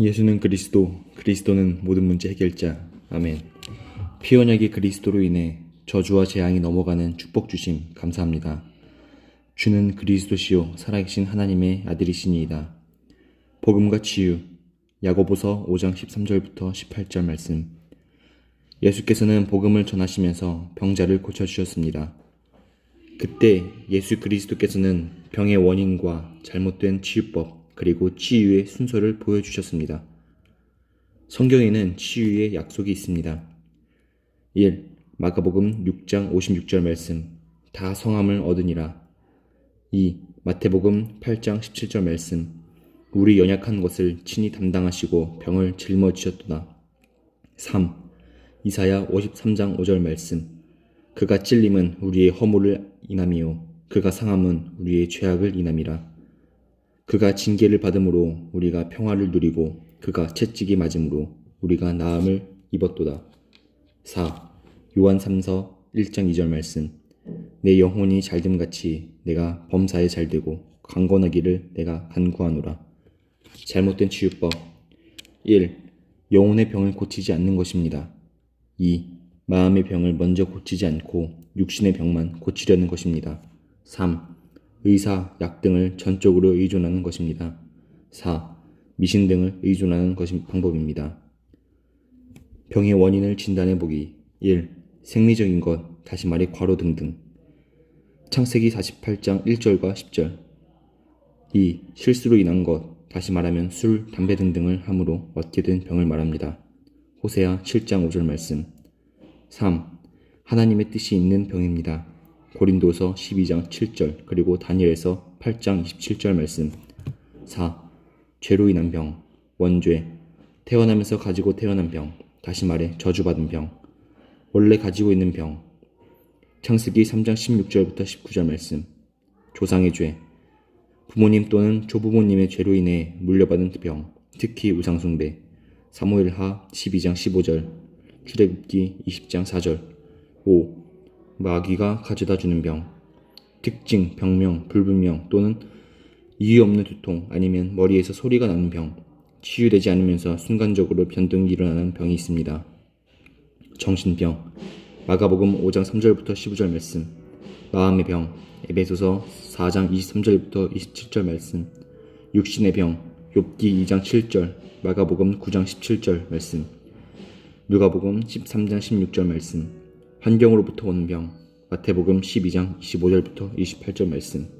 예수는 그리스도, 그리스도는 모든 문제 해결자. 아멘. 피 언약이 그리스도로 인해 저주와 재앙이 넘어가는 축복 주심 감사합니다. 주는 그리스도시요 살아계신 하나님의 아들이시니이다. 복음과 치유 야고보서 5장 13절부터 18절 말씀. 예수께서는 복음을 전하시면서 병자를 고쳐 주셨습니다. 그때 예수 그리스도께서는 병의 원인과 잘못된 치유법 그리고 치유의 순서를 보여주셨습니다. 성경에는 치유의 약속이 있습니다. 1. 마가복음 6장 56절 말씀 다 성함을 얻으니라 2. 마태복음 8장 17절 말씀 우리 연약한 것을 친히 담당하시고 병을 짊어지셨도다 3. 이사야 53장 5절 말씀 그가 찔림은 우리의 허물을 인함이요 그가 상함은 우리의 죄악을 인함이라 그가 징계를 받음으로 우리가 평화를 누리고 그가 채찍이 맞음으로 우리가 나음을 입었도다 4. 요한 3서 1장 2절 말씀 내 영혼이 잘됨같이 내가 범사에 잘되고 강건하기를 내가 간구하노라 잘못된 치유법 1. 영혼의 병을 고치지 않는 것입니다 2. 마음의 병을 먼저 고치지 않고 육신의 병만 고치려는 것입니다. 3. 의사, 약 등을 전적으로 의존하는 것입니다. 4. 미신 등을 의존하는 것이 방법입니다. 병의 원인을 진단해 보기 1. 생리적인 것, 다시 말해 과로 등등. 창세기 48장 1절과 10절. 2. 실수로 인한 것, 다시 말하면 술, 담배 등등을 함으로 얻게 된 병을 말합니다. 호세아 7장 5절 말씀. 3. 하나님의 뜻이 있는 병입니다. 고린도서 12장 7절 그리고 다니엘서 8장 27절 말씀. 4. 죄로 인한 병, 원죄, 태어나면서 가지고 태어난 병, 다시 말해 저주받은 병, 원래 가지고 있는 병, 창세기 3장 16절부터 19절 말씀, 조상의 죄, 부모님 또는 조부모님의 죄로 인해 물려받은 병, 특히 우상숭배, 사무엘하 12장 15절, 출애굽기 20장 4절. 5. 마귀가 가져다 주는 병 특징, 병명, 불분명 또는 이유 없는 두통 아니면 머리에서 소리가 나는 병 치유되지 않으면서 순간적으로 변동이 일어나는 병이 있습니다. 정신병 마가복음 5장 3절부터 15절 말씀 마음의 병 에베소서 4장 23절부터 27절 말씀 육신의 병 욥기 2장 7절 마가복음 9장 17절 말씀 누가복음 13장 16절 말씀 환경으로부터 오는 병. 마태복음 12장 25절부터 28절 말씀